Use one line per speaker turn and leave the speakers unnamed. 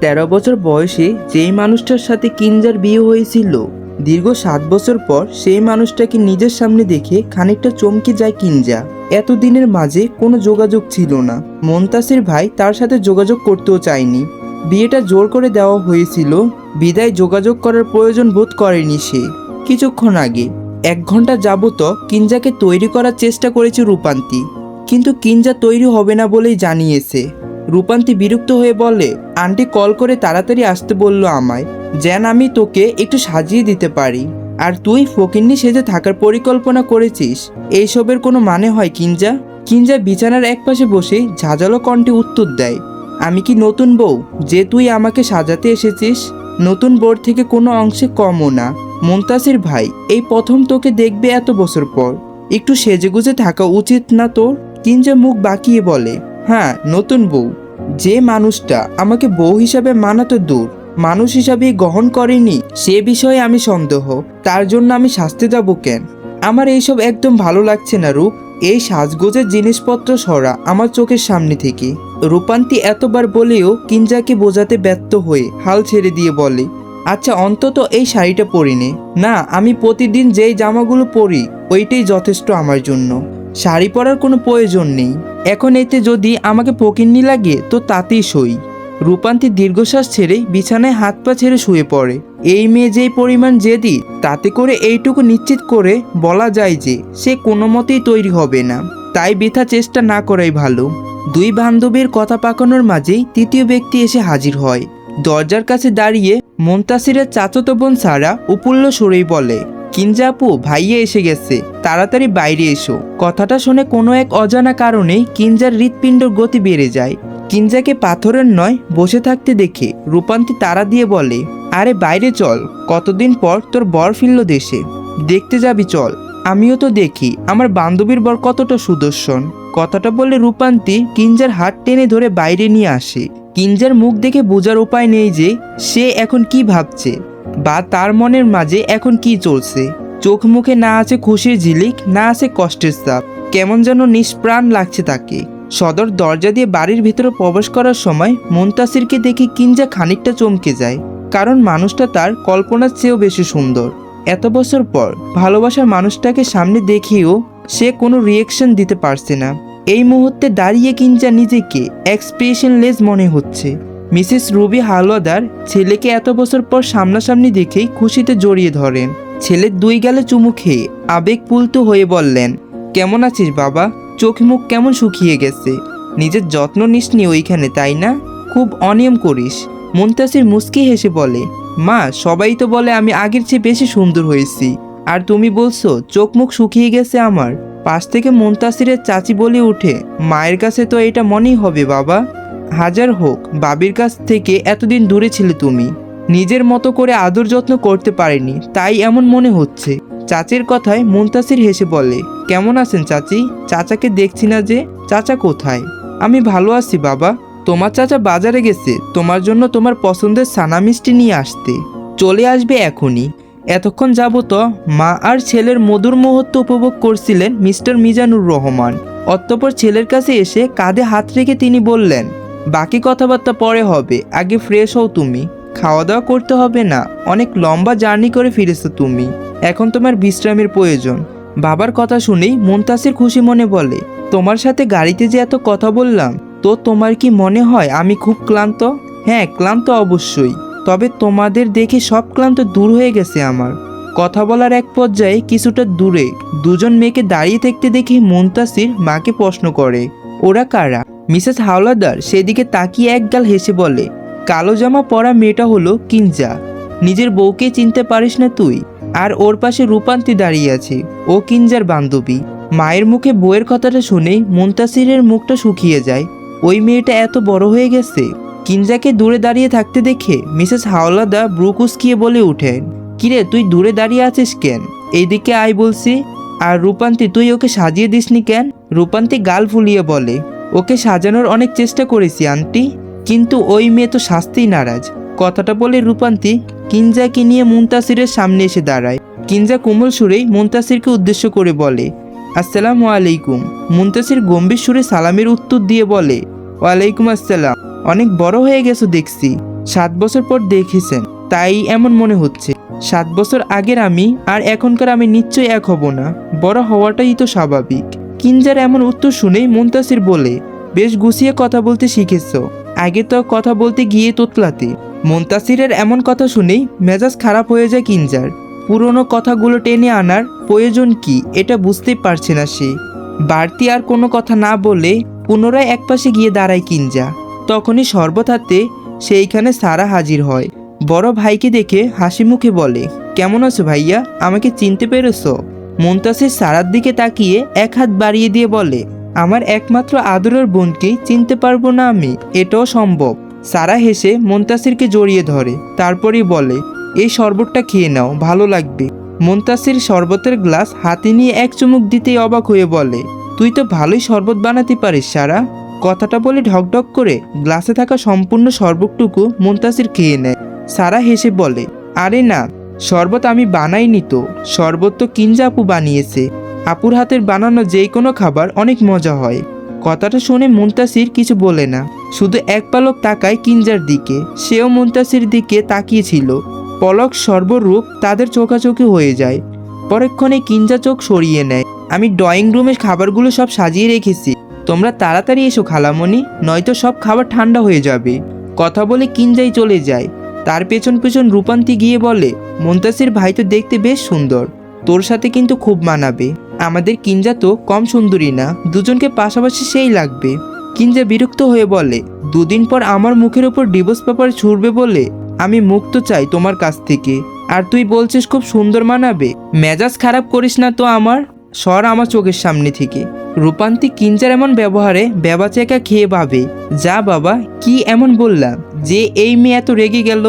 তেরো বছর বয়সে যেই মানুষটার সাথে কিঞ্জার বিয়ে হয়েছিল, দীর্ঘ সাত বছর পর সেই মানুষটাকে নিজের সামনে দেখে খানিকটা চমকে যায় কিঞ্জা এতদিনের মাঝে কোনো যোগাযোগ ছিল না। মন্তাসির ভাই তার সাথে যোগাযোগ করতেও চায়নি। বিয়েটা জোর করে দেওয়া হয়েছিল, বিদায় যোগাযোগ করার প্রয়োজন বোধ করেনি সে। কিছুক্ষণ আগে, এক ঘণ্টা যাবত কিঞ্জাকে তৈরি করার চেষ্টা করেছে রূপান্তি। কিন্তু কিঞ্জা তৈরি হবে না বলেই জানিয়েছে। রূপান্তি বিরক্ত হয়ে বলে, আন্টি কল করে তাড়াতাড়ি আসতে বলল আমায়, যেন আমি তোকে একটু সাজিয়ে দিতে পারি। আর তুই ফকিন্নি সেজে থাকার পরিকল্পনা করেছিস, এইসবের কোনো মানে হয় কিঞ্জা কিঞ্জা বিছানার একপাশে বসে ঝাঁঝালো কণ্ঠে উত্তর দেয়, আমি কি নতুন বউ, যে তুই আমাকে সাজাতে এসেছিস? নতুন বোর থেকে কোনো অংশে কমও না। মুমতাসির ভাই, এই প্রথম তোকে দেখবে এত বছর পর। একটু সেজেগুজে থাকা উচিত না তোর? কিঞ্জা মুখ বাঁকিয়ে বলে হ্যাঁ নতুন বউ। যে মানুষটা আমাকে বউ হিসাবে মানাতো দূর। মানুষ হিসাবে গ্রহণ করেনি, সে বিষয়ে আমি সন্দেহ। তার জন্য আমি শাস্তি যাব কেন? আমার এইসব একদম ভালো লাগছে না, রূপ। এই সাজগোজের জিনিসপত্র সরা আমার চোখের সামনে থেকে। রূপান্তি এতবার বলেও কিঞ্জাকে বোঝাতে ব্যর্থ হয়ে হাল ছেড়ে দিয়ে বলে আচ্ছা অন্তত এই শাড়িটা পরি নে না, আমি প্রতিদিন যেই জামাগুলো পরি, ওইটাই যথেষ্ট আমার জন্য। শাড়ি পরার কোনো প্রয়োজন নেই। এখন এতে যদি আমাকে পকিন্নি লাগে, তো তাতেই সই। রূপান্তি দীর্ঘশ্বাস ছেড়ে বিছানায় হাত পা ছেড়ে শুয়ে পড়ে। এই মেয়ে যেই পরিমাণ জেদি, তাতে করে এইটুকু নিশ্চিত করে বলা যায় যে, সে কোনো মতেই তৈরি হবে না। তাই বৃথা চেষ্টা না করাই ভালো। দুই বান্ধবীর কথা পাকানোর মাঝেই তৃতীয় ব্যক্তি এসে হাজির হয়। দরজার কাছে দাঁড়িয়ে মন্তাসিরের চাচতো বোন সারা উপুল্ল সরেই বলে কিঞ্জা আপু ভাইয়া এসে গেছে, তাড়াতাড়ি বাইরে এসো। কথাটা শুনে কোনো এক অজানা কারণেই কিঞ্জার হৃৎপিণ্ডর গতি বেড়ে যায়। কিঞ্জাকে পাথরের নয়, বসে থাকতে দেখে রূপান্তি তারা দিয়ে বলে, আরে বাইরে চল, কতদিন পর তোর বর ফিরল দেশে। দেখতে যাবি চল, আমিও তো দেখি, আমার বান্ধবীর বর কতটা সুদর্শন। কথাটা বলে রূপান্তি কিঞ্জার হাত টেনে ধরে বাইরে নিয়ে আসে। কিঞ্জার মুখ দেখে বোঝার উপায় নেই যে, সে এখন কি ভাবছে। বা তার মনের মাঝে এখন কি চলছে? চোখ মুখে না আছে খুশির ঝিলিক, না আছে কষ্টের চাপ। কেমন যেন নিষ্প্রাণ লাগছে তাকে। সদর দরজা দিয়ে বাড়ির ভিতরে প্রবেশ করার সময় মুনতাসিরকে দেখে কিঞ্জা খানিকটা চমকে যায়। কারণ মানুষটা তার কল্পনার চেয়েও বেশি সুন্দর। এত বছর পর ভালোবাসার মানুষটাকে সামনে দেখিয়েও সে কোনো রিয়েকশন দিতে পারছে না। এই মুহূর্তে দাঁড়িয়ে কিঞ্জা নিজেকে এক্সপ্রেশনলেস মনে হচ্ছে। মিসেস রুবি হালওয়াদার ছেলেকে এত বছর পর সামনাসামনি দেখেই খুশিতে জড়িয়ে ধরেন। ছেলের দুই গালে চুমু খেয়ে আবেগপুলত হয়ে বললেন, কেমন আছিস বাবা? চোখ মুখ কেমন শুকিয়ে গেছে? নিজের যত্ন নিসনি ওইখানে, তাই না? খুব অনিয়ম করিস। মুনতাসির মুস্কি হেসে বলে, মা, সবাই তো বলে আমি আগের চেয়ে বেশি সুন্দর হয়েছি। আর তুমি বলছো চোখ মুখ শুকিয়ে গেছে আমার। পাশ থেকে মুনতাসিরের চাচি বলে উঠে, মায়ের কাছে তো এটা মনেই হবে বাবা। হাজার হোক, বাবির কাছ থেকে এতদিন দূরে ছিলে তুমি। নিজের মতো করে আদর যত্ন করতে পারেনি, তাই এমন মনে হচ্ছে। চাচির কথায় মুনতাসির হেসে বলে, কেমন আছেন চাচি? চাচাকে দেখছি না যে, চাচা কোথায়? আমি ভালো আছি বাবা। তোমার চাচা বাজারে গেছে, তোমার জন্য তোমার পছন্দের সানা মিষ্টি নিয়ে আসতে। চলে আসবে এখনই। এতক্ষণ যাবত মা আর ছেলের মধুর মুহূর্ত উপভোগ করছিলেন মিস্টার মিজানুর রহমান। অতঃপর ছেলের কাছে এসে কাঁধে হাত রেখে তিনি বললেন বাকি কথাবার্তা পরে হবে। আগে ফ্রেশ হও তুমি। খাওয়া দাওয়া করতে হবে না। অনেক লম্বা জার্নি করে ফিরেছো তুমি। এখন তোমার বিশ্রামের প্রয়োজন। বাবার কথা শুনেই মুনতাসির খুশি মনে বলে, তোমার সাথে গাড়িতে যে এত কথা বললাম, তো তোমার কি মনে হয় আমি খুব ক্লান্ত? হ্যাঁ ক্লান্ত অবশ্যই। তবে তোমাদের দেখে সব ক্লান্ত দূর হয়ে গেছে আমার। কথা বলার এক পর্যায়ে কিছুটা দূরে, দুজন মেয়েকে দাঁড়িয়ে থাকতে দেখে মুনতাসির মাকে প্রশ্ন করে, ওরা কারা? মিসেস হাওলাদার সেদিকে তাকিয়ে একগাল হেসে বলে, কালো জামা পরা মেয়েটা হলো কিঞ্জা নিজের বউকে চিনতে পারিস না তুই। আর ওর পাশে রূপান্তি দাঁড়িয়ে আছে। ও কিঞ্জার বান্ধবী। মায়ের মুখে বউয়ের কথাটা শুনেই মুনতাসিরের মুখটা শুকিয়ে যায়। ওই মেয়েটা এত বড় হয়ে গেছে। কিঞ্জাকে দূরে দাঁড়িয়ে থাকতে দেখে মিসেস হাওলাদা ব্রুকুসকিয়ে বলে উঠেন কিরে, তুই দূরে দাঁড়িয়ে আছিস কেন? এইদিকে আয় বলছি। আর রূপান্তি, তুই ওকে সাজিয়ে দিসনি কেন? রূপান্তি গাল ফুলিয়ে বলে ওকে সাজানোর অনেক চেষ্টা করেছি, আন্টি। কিন্তু ওই মেয়ে তো শাস্তেই নারাজ। কথাটা বলে রূপান্তি কিঞ্জাকে নিয়ে মুনতাসিরের সামনে এসে দাঁড়ায়। কিঞ্জা কোমল সুরেই মুনতাসিরকে উদ্দেশ্য করে বলে, আসসালামু আলাইকুম। মুনতাসির গম্ভীর সুরে সালামের উত্তর দিয়ে বলে, ওয়ালাইকুম আসসালাম। অনেক বড় হয়ে গেছো দেখছি। সাত বছর পর দেখেছেন। তাই এমন মনে হচ্ছে। সাত বছর আগের আমি আর এখনকার আমি নিশ্চয়ই এক হব না। বড় হওয়াটাই তো স্বাভাবিক। কিঞ্জার এমন উত্তর শুনেই মুন্তাসির বলে, বেশ গুছিয়ে কথা বলতে শিখেছ। আগে তো কথা বলতে গিয়ে তোতলাতে। মুন্তাসিরের এমন কথা শুনেই মেজাজ খারাপ হয়ে যায় কিঞ্জার পুরনো কথাগুলো টেনে আনার প্রয়োজন কি, এটা বুঝতেই পারছে না সে। বাড়তি আর কোনো কথা না বলে পুনরায় একপাশে গিয়ে দাঁড়ায় কিঞ্জা তখনই সর্বথাতে সেইখানে সারা হাজির হয়। বড় ভাইকে দেখে হাসি মুখে বলে, কেমন আছো ভাইয়া? আমাকে চিনতে পেরেছ? মুন্তাসির সারার দিকে তাকিয়ে এক হাত বাড়িয়ে দিয়ে বলে, আমার একমাত্র আদরের বোনকেই চিনতে পারব না আমি, এটাও সম্ভব। সারা হেসে মুন্তাসিরকে জড়িয়ে ধরে, তারপরেই বলে, এই শরবতটা খেয়ে নাও, ভালো লাগবে। মুন্তাসির শরবতের গ্লাস হাতে নিয়ে এক চুমুক দিতেই অবাক হয়ে বলে, তুই তো ভালোই শরবত বানাতে পারিস, সারা। কথাটা বলে ঢকঢক করে গ্লাসে থাকা সম্পূর্ণ শরবতটুকু মুন্তাসির খেয়ে নেয়। সারা হেসে বলে, আরে না শরবত আমি বানাইনি তো, শরবত তো কিঞ্জা আপু বানিয়েছে। আপুর হাতের বানানো যে কোনো খাবার অনেক মজা হয়। কথাটা শুনে মুন্তাসির কিছু বলে না। শুধু এক পালক তাকায় কিঞ্জার দিকে। সেও মুন্তাসির দিকে তাকিয়েছিল। পলক সর্বরূপ তাদের চোখাচোখি হয়ে যায়। পরক্ষণে কিঞ্জা চোখ সরিয়ে নেয়। আমি ড্রয়িং রুমে খাবারগুলো সব সাজিয়ে রেখেছি। তোমরা তাড়াতাড়ি এসো, খালামণি, নয়তো সব খাবার ঠান্ডা হয়ে যাবে। কথা বলে কিঞ্জাই চলে যায়। তার পেছন পেছন রূপান্তি গিয়ে বলে, মুন্তাসির ভাই তো দেখতে বেশ সুন্দর। তোর সাথে কিন্তু খুব মানাবে। আমাদের কিঞ্জা তো কম সুন্দরী না, দুজনকে পাশাপাশি সেই লাগবে। কিঞ্জা বিরক্ত হয়ে বলে, দুদিন পর আমার মুখের ওপর ডিভোর্স পেপার ছুড়বে বলে আমি মুক্ত চাই তোমার কাছ থেকে। আর তুই বলছিস খুব সুন্দর মানাবে। মেজাজ খারাপ করিস না তো আমার? সর আমার চোখের সামনে থেকে। রূপান্তি কিঞ্জার এমন ব্যবহারে বেবাচেকা খেয়ে ভাবে, যা বাবা, কি এমন বললাম যে এই মেয়ে এত রেগে গেল?